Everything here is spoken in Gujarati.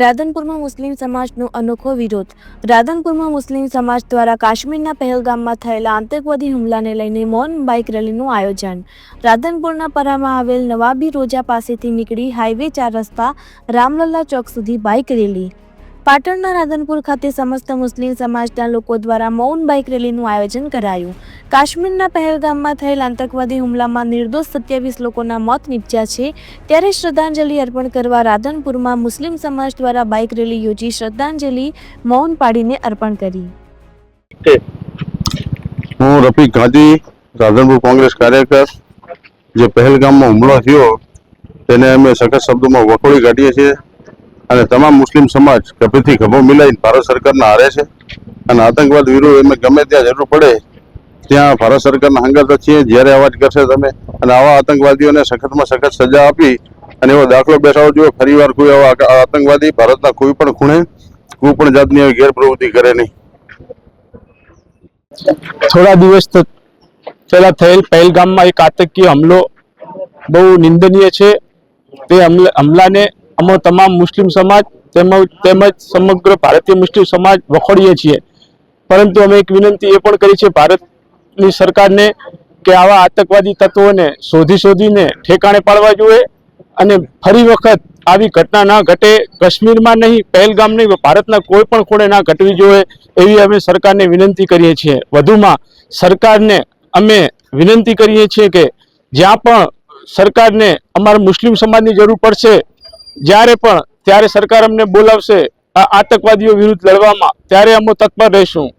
રાધનપુરમાં મુસ્લિમ સમાજનો અનોખો વિરોધ. રાધનપુરમાં મુસ્લિમ સમાજ દ્વારા કાશ્મીરના પહેલગામમાં થયેલા આતંકવાદી હુમલાને લઈને મૌન બાઇક રેલીનું આયોજન. રાધનપુરના પરામાં આવેલ નવાબી રોજા પાસેથી નીકળી હાઈવે ચાર રસ્તા રામલલ્લા ચોક સુધી બાઇક રેલી. પાટણના રાધનપુર ખાતે સમસ્ત મુસ્લિમ સમાજના લોકો દ્વારા મૌન બાઇક રેલીનું આયોજન કરાયું. કાશ્મીરના પહેલગામમાં થયેલ આતંકવાદી હુમલામાં નિર્દોષ સત્યાવીસ લોકોના મોત નીપજ્યા છે. ત્યારે શ્રદ્ધાંજલિ અર્પણ કરવા રાધનપુરમાં મુસ્લિમ સમાજ દ્વારા બાઇક રેલી યોજી શ્રદ્ધાંજલિ મૌન પાડીને અર્પણ કરી. હું રફીક ગાંધી, રાધનપુર કોંગ્રેસ કાર્યકર. જે પહેલગામમાં હુમલો થયો, તેને અમે સખત શબ્દોમાં વખોડી કાઢીએ છીએ. અને તમામ મુસ્લિમ સમાજ ગભેથી ગભો મિલાઈને ભારત સરકારના હારે છે. અને આતંકવાદ વિરુદ્ધ એમને ગમે ત્યાં જરૂર પડે, ત્યાં ભારત સરકારના હંગત છીએ જ્યારે અવાજ કરશે તમે. અને આવા આતંકવાદીઓને સખતમાં સખત સજા આપી અને એવો દાખલો બેસાડવો જોઈએ. ફરીવાર કોઈ આવા આતંકવાદી ભારતના કોઈ પણ ખૂણે, કોઈ પણ જાતની એવી ગેરપ્રવૃત્તિ કરે નહીં. થોડા દિવસ પહેલા થયેલ પહેલગામમાં એક આતંકીય હુમલો બહુ નિંદનીય છે. તે હમલ- હુમલાને અમે તમામ મુસ્લિમ સમાજ તેમજ તેમજ સમગ્ર ભારતીય મુસ્લિમ સમાજ વખોડીએ છીએ. પરંતુ અમે એક વિનંતી એ પણ કરી છે, ભારતની સરકારને કે આવા આતંકવાદી તત્વોને શોધી શોધીને ઠેકાણે પાડવા જોઈએ અને ફરી વખત આવી ઘટના ના ઘટે, કાશ્મીરમાં નહીં, પહેલગામ નહીં, ભારતના કોઈ પણ ખૂણે ના ઘટવી જોઈએ એવી અમે સરકારને વિનંતી કરીએ છીએ. વધુમાં સરકારને અમે વિનંતી કરીએ છીએ કે જ્યાં પણ સરકારને અમારા મુસ્લિમ સમાજની જરૂર પડશે જ્યારે પણ ત્યારે સરકાર અમને બોલાવશે આ આતંકવાદીઓ વિરુદ્ધ લડવામાં ત્યારે અમે તત્પર રહીશું.